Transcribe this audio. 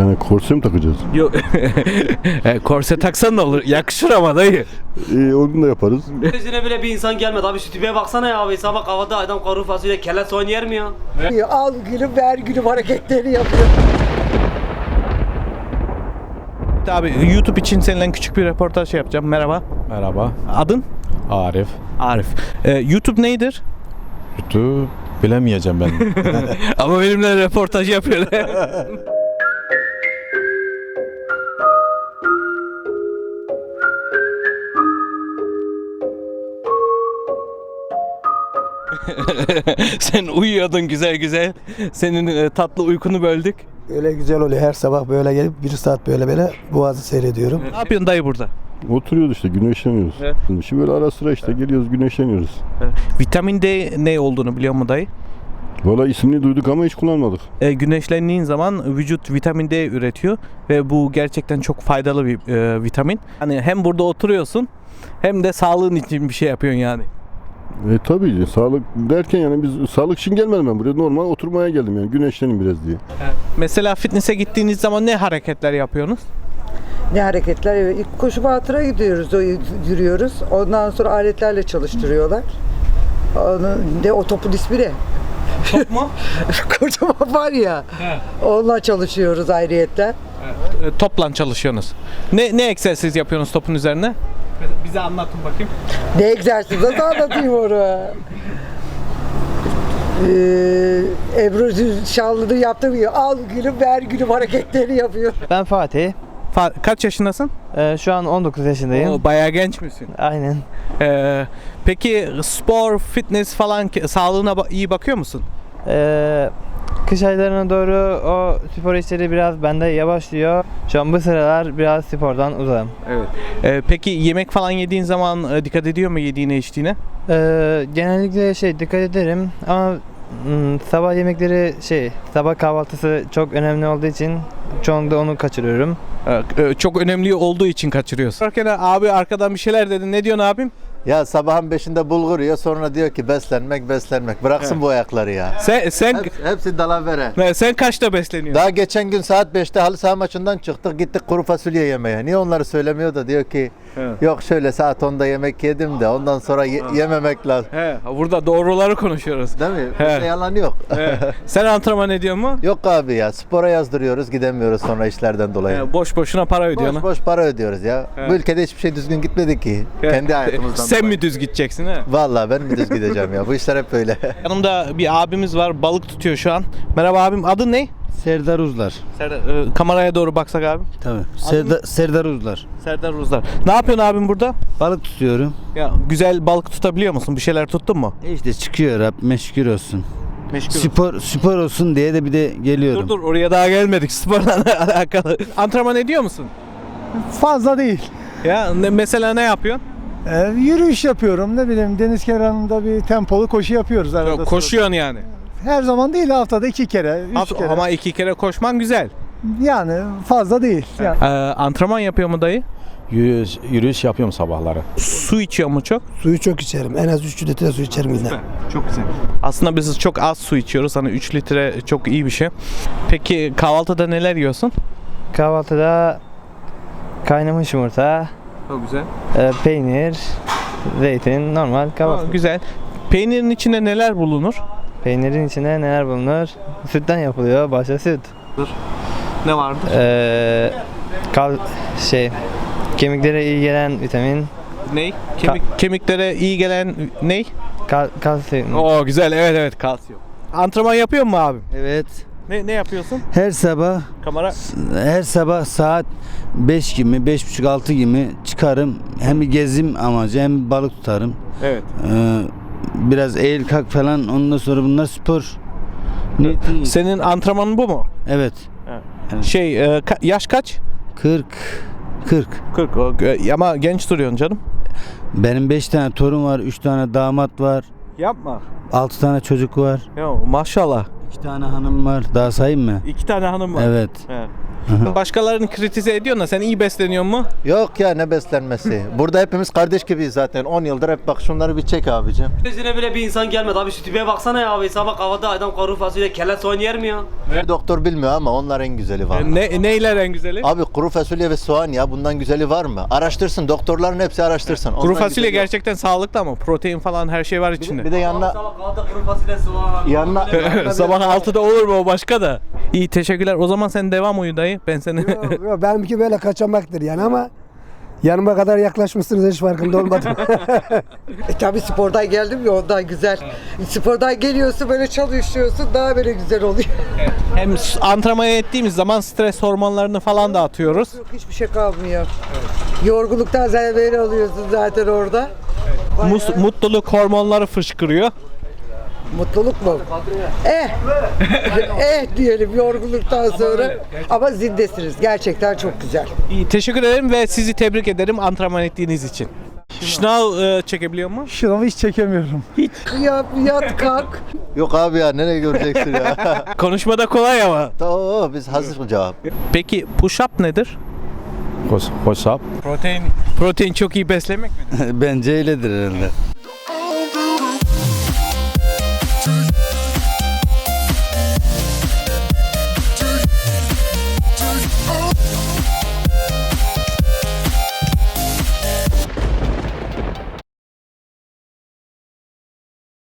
Yani korse mi takacağız? Yok. E, Korse taksan da olur. Yakışır ama dayı. Ee, onu da yaparız. Yüzüne bile bir insan gelmedi abi şu tipe baksana ya abi sabah kahvaltı adam kuru fasulye kelle soğan yer mi ya? Al gülüm ver gülüm hareketleri yapıyor. Abi YouTube için seninle küçük bir röportaj yapacağım. Merhaba. Merhaba, Adın? Arif. Arif. E, YouTube nedir? Kötü bilemeyeceğim ben. Ama benimle röportaj yapıyorlar. Sen uyuyordun güzel güzel. Senin e, tatlı uykunu böldük. Öyle güzel oluyor. Her sabah böyle gelip bir saat böyle böyle boğazı seyrediyorum. Ne yapıyorsun dayı burada? Oturuyoruz işte güneşleniyoruz. Evet. Şimdi böyle ara sıra işte geliyoruz güneşleniyoruz. Vitamin D ne olduğunu biliyor musun dayı? Valla ismini duyduk ama hiç kullanmadık. E, güneşlendiğin zaman vücut vitamin D üretiyor ve bu gerçekten çok faydalı bir e, vitamin. Hani hem burada oturuyorsun hem de sağlığın için bir şey yapıyorsun yani. E tabii sağlık derken yani biz sağlık için gelmedim ben buraya normal oturmaya geldim yani güneşlenin biraz diye. Mesela fitness'e gittiğiniz zaman ne hareketler yapıyorsunuz? Ne hareketler? Evet, İlk koşu batıra gidiyoruz, o- yürüyoruz. Ondan sonra aletlerle çalıştırıyorlar. Onu, de o topun ismi ne? Top mu? Kocaman var ya. Onunla çalışıyoruz ayrıyetten. E, topla çalışıyorsunuz. Ne ne egzersiz yapıyorsunuz topun üzerine? Bize anlatın bakayım. Ne egzersiz nasıl anlatayım onu? Ee, Ebru Şanlı'nın yaptığı gibi al gülüm ver gülüm hareketleri yapıyor. Ben Fatih. Fa- kaç yaşındasın? Ee, şu an 19 yaşındayım. Oo, bayağı genç misin? Aynen. Ee, peki spor, fitness falan ki- sağlığına ba- iyi bakıyor musun? Ee, kış aylarına doğru o spor işleri biraz bende yavaşlıyor. Şu an bu sıralar biraz spordan uzağım. Evet. Ee, peki yemek falan yediğin zaman e, dikkat ediyor mu yediğine içtiğine? Ee, genellikle şey dikkat ederim ama hmm, sabah yemekleri şey sabah kahvaltısı çok önemli olduğu için çoğunlukla onu kaçırıyorum. Ee, e, çok önemli olduğu için kaçırıyorsun. Arkadan abi arkadan bir şeyler dedin. Ne diyorsun abim? Ya sabahın beşinde bulgur yiyor sonra diyor ki beslenmek beslenmek. Bıraksın bu ayakları ya. Sen sen Hepsi, hepsi dalavere. Ne, sen kaçta besleniyorsun? Daha geçen gün saat 5'te halı saha maçından çıktık gittik kuru fasulye yemeye. Niye onları söylemiyor da diyor ki Evet. yok şöyle saat 10'da yemek yedim de ondan sonra ye- yememek lazım. He, burada doğruları konuşuyoruz. Değil mi? He. Bizde yalan yok. He. Sen antrenman ediyor mu? yok abi ya spora yazdırıyoruz gidemiyoruz sonra işlerden dolayı. He, boş boşuna para ödüyorsun. boş ha? boş para ödüyoruz ya. He. Bu ülkede hiçbir şey düzgün gitmedi ki. He. Kendi hayatımızdan Sen dolayı. mi düz gideceksin he? Vallahi ben mi düz gideceğim ya? Bu işler hep böyle. Yanımda bir abimiz var. Balık tutuyor şu an. Merhaba abim. Adın ne? Serdar Uzlar. Serdar, e, kameraya doğru baksak abi. Tabii. Serdar, Serdar Uzlar. Serdar Ruzlar. Ne yapıyorsun abim burada? Balık tutuyorum. Ya güzel balık tutabiliyor musun? Bir şeyler tuttun mu? E işte çıkıyor Rabbime şükür olsun. Meşgul. Spor spor olsun diye de bir de geliyorum. Dur dur oraya daha gelmedik. Sporla alakalı. Antrenman ediyor musun? Fazla değil. Ya ne, mesela ne yapıyorsun? Ee, yürüyüş yapıyorum ne bileyim deniz kenarında bir tempolu koşu yapıyoruz arada. Yok, sırada. koşuyorsun yani. Her zaman değil haftada iki kere, üç Hafta- kere. Ama iki kere koşman güzel. Yani fazla değil. Yani. Ee, antrenman yapıyor mu dayı? yürüyüş, yürüyüş yapıyorum sabahları. Su içiyor mu çok? Suyu çok içerim. En az 3 litre su içerim günde. Çok güzel. Aslında biz çok az su içiyoruz. Hani 3 litre çok iyi bir şey. Peki kahvaltıda neler yiyorsun? Kahvaltıda kaynamış yumurta, Çok güzel. e, peynir, zeytin, normal kahvaltı. güzel. Peynirin içinde neler bulunur? Peynirin içine neler bulunur? Sütten yapılıyor, başta süt. Ne vardır? Ee, kal şey kemiklere iyi gelen vitamin, Ney? Kemik, kemiklere iyi gelen ney? kal, kalsiyum. Oo güzel evet evet kalsiyum. Antrenman yapıyor mu abim? Evet. Ne ne yapıyorsun? Her sabah Kamera her sabah saat 5 gibi, 5.30-6 gibi çıkarım. Hem bir gezim amacı hem balık tutarım. Evet. Ee, biraz eğil kalk falan ondan sonra bunlar spor. Ne? Senin antrenmanın bu mu? Evet. Şey e, ka- yaş kaç? 40 40. 40 o, e, ama genç duruyorsun canım. Benim 5 tane torun var, 3 tane damat var, Yapma. 6 tane çocuk var, Ya maşallah. 2 tane hanım var. Daha sayayım mı? İki tane hanım var. Evet. He. Başkalarını kritize ediyorsun da sen iyi besleniyor mu? Yok ya ne beslenmesi. Burada hepimiz kardeş gibiyiz zaten. 10 yıldır hep bak şunları bir çek abicim. Yüzüne bile bir insan gelmedi abi şu tipe baksana ya abi sabah kahvaltı adam kuru fasulye kelle soğan yer mi ya? Doktor bilmiyor ama onlar en güzeli var. Ne, neyler en güzeli? Abi kuru fasulye ve soğan ya bundan güzeli var mı? Araştırsın doktorların hepsi araştırsın. Kuru Ondan fasulye güzeli yok. gerçekten sağlıklı ama protein falan her şey var içinde. Bir de yanına Sabah kahvaltı kuru fasulye soğan. yanına Sabah 6'da olur mu o başka da. İyi teşekkürler. O zaman sen devam uyu dayı. Ben seni Yok, benimki böyle kaçamaktır yani ama yanıma kadar yaklaşmışsınız hiç farkında olmadım. E tabi spordan geldim ya ondan güzel. Spordan geliyorsun böyle çalışıyorsun daha böyle güzel oluyor. hem s- antrenman ettiğimiz zaman stres hormonlarını falan da atıyoruz. Yok hiçbir şey kalmıyor. Yorgunluktan zaten böyle oluyorsun zaten orada. Bayağı Mus- mutluluk hormonları fışkırıyor. Mutluluk mu? Eh. eh diyelim yorgunluktan sonra. Ama zindesiniz. Gerçekten çok güzel. İyi teşekkür ederim ve sizi tebrik ederim antrenman ettiğiniz için. Şınav e, çekebiliyor mu? Şınavı hiç çekemiyorum. Yat, yat kalk. Yok abi ya nereye göreceksin ya? Konuşmada kolay ama. Tamam biz hazır cevap. Peki push up nedir? Hoş, hoş up. Protein. Protein çok iyi beslemek mi? Bence öyledir herhalde.